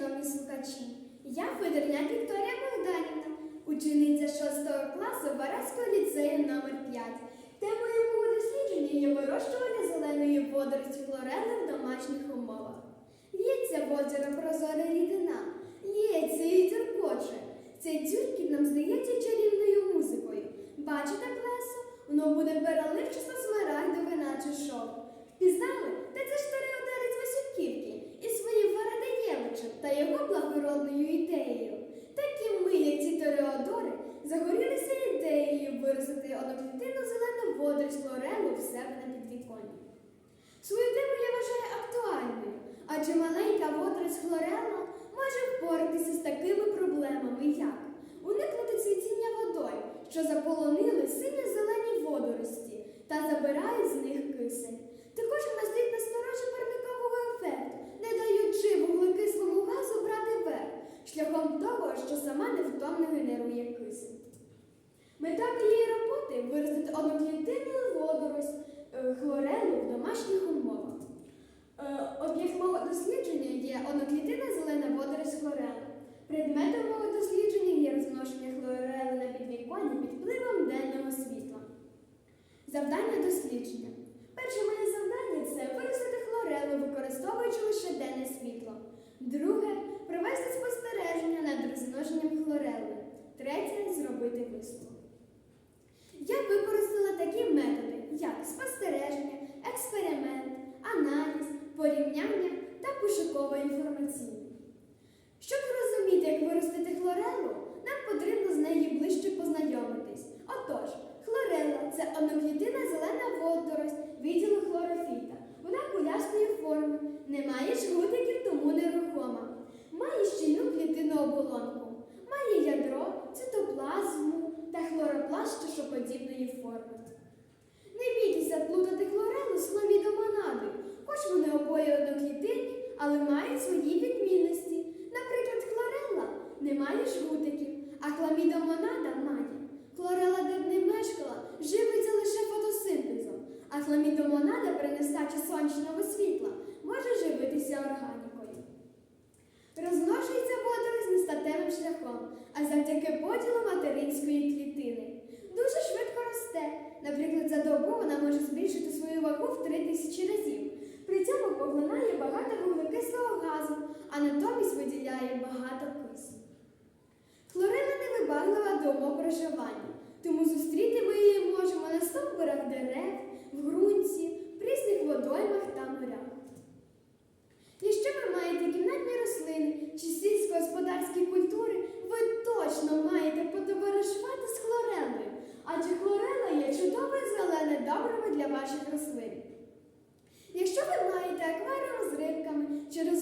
шановні слухачі! Я Федорняк Вікторія Богданівна, учениця 6 класу Вараського ліцею номер 5 Темою мого дослідження є вирощування зеленої водорості хлорели в домашніх умовах. Лється в озеро прозора рідина, лється і дзюркоче. Цей дзюркіт нам здається чарівною музикою. Бачите плесо? Воно буде переливчисто смарагдове, наче шов. Впізнали? Зелену водорость в себе на підвіконні. Свою тему я вважаю актуальною, адже маленька водорость хлорела може впоратися з такими проблемами, як уникнути цвітіння водою, що заполонили синьо-зелені водорості та забирають з них кисень. Також нас слід насторожі парникового ефекту, не даючи вуглекислому газу брати верх, шляхом того, що сама невтомно генерує кисень. Мета моєї роботи виростити одноклітинну водорость е, хлорелу в домашніх умовах. Е, Об'єкт мого дослідження є одноклітина зелена водорість хлорели. Предметом мого дослідження є розмноження хлорели на підвіконні під впливом денного світла. Завдання дослідження. Перше моє завдання це виростити хлорелу, використовуючи лише денне світло. Друге провести спостереження над розмноженням хлорели. Третє зробити висновок. Я використала такі методи, як спостереження, експеримент, аналіз, порівняння та пошуково інформаційне. Щоб зрозуміти, як виростити хлорелу, нам потрібно з нею ближче познайомитись. Отож, хлорела це одноклітинна зелена водорость відділу хлорофіта. Вона кулястої форми, не має жгутиків, тому нерухома. Має щільну клітинну оболонку, має ядро, цитоплазму та хлоропласт чашоподібної форми. Не бійтеся плутати хлорелу з хламідомонадою, хоч вони обоє одноклітинні, але мають свої відмінності. Наприклад, хлорела не має жгутиків, а хламідомонада має. Хлорела, де б не мешкала, живиться лише фотосинтезом, а хламідомонада при нестачі сонячного світла може живитися органікою. Розмножується водорось нестатевим шляхом, а завдяки поділу материнської клітини. Наприклад, за добу вона може збільшити свою вагу в 3 тисячі разів. При цьому поглинає багато вуглекислого газу, а натомість виділяє багато кисню. Хлорина невибаглива до проживання, тому зустріти ми її можемо на стовбурах дерев, в ґрунті, прісних водоймах та морях. Якщо ви маєте кімнатні рослини чи сільськогосподарські культури, ви точно маєте потоваришувати з хлорелою, адже хлорела є чудове зелене добриво для ваших рослин. Якщо ви маєте акваріум з рибками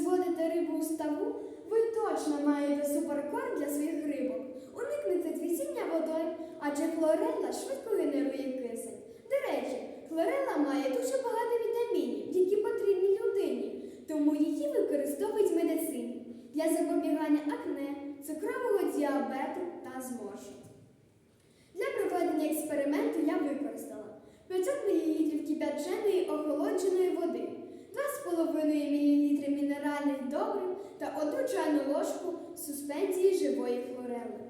чи розводите рибу у ставу, ви точно маєте суперкорм для своїх рибок. Уникнете цвітіння водою, адже хлорела швидко генерує кисень. До речі, хлорела має дуже багато вітамінів, які потрібні людині, тому її використовують в медицині для запобігання акне, цукрового діабету та зморшок. Для проведення експерименту я використала 500 мл кип'яченої охолодженої води, 2,5 мл мінеральних добрив та 1 чайну ложку суспензії живої хлорели.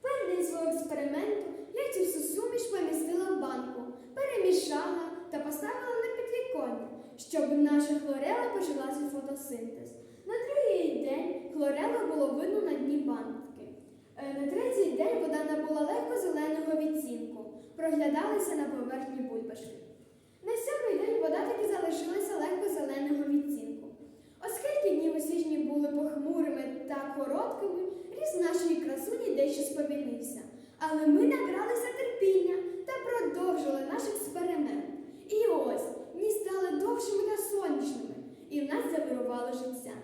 Перед свого експерименту я цю суміш помістила в банку, перемішала та поставила на підвіконня, щоб наша хлорела почала фотосинтез. На другий день хлорела було видно на дні банки. Е, На третій день вода набула легко зеленого відцінку, проглядалася на поверхні бульбашки. На сьомий день вода таки залишилася легко зеленого відцінку. Оскільки дні осінні були похмурими та короткими, ріст нашої красуні дещо сповільнився. Але ми набралися терпіння та продовжили наш експеримент. І ось дні стали довшими та сонячними, і в нас завирувало життя.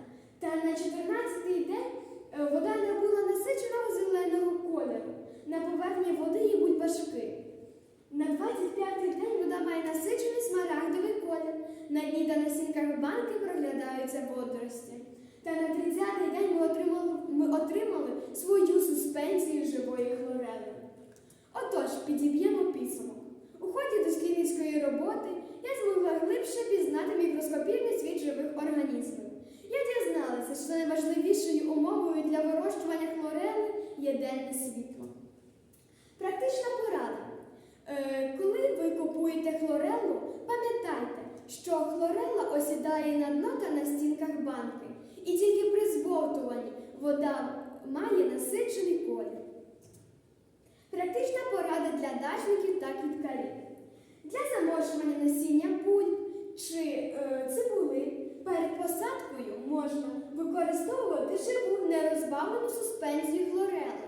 Та на 14-й день е, вода набула насиченого зеленого кольору. На поверхні води є бульбашки. На 25-й день вода має насичений смарагдовий колір. На дні та на сінках банки проглядаються водорості. Та на 30-й день Практична порада. Е, коли ви купуєте хлорелу, пам'ятайте, що хлорела осідає на дно та на стінках банки. І тільки при збовтуванні вода має насичений колір. Практична порада для дачників та квіткарів. Для заморожування насіння буль чи е, цибули перед посадкою можна використовувати живу нерозбавлену суспензію хлорели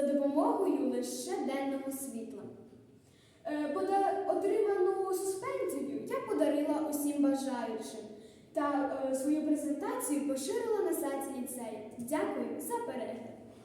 за допомогою лише денного світла. Е, Отриману суспензію я подарила усім бажаючим та е, свою презентацію поширила на сайті ліцею. Дякую за перегляд!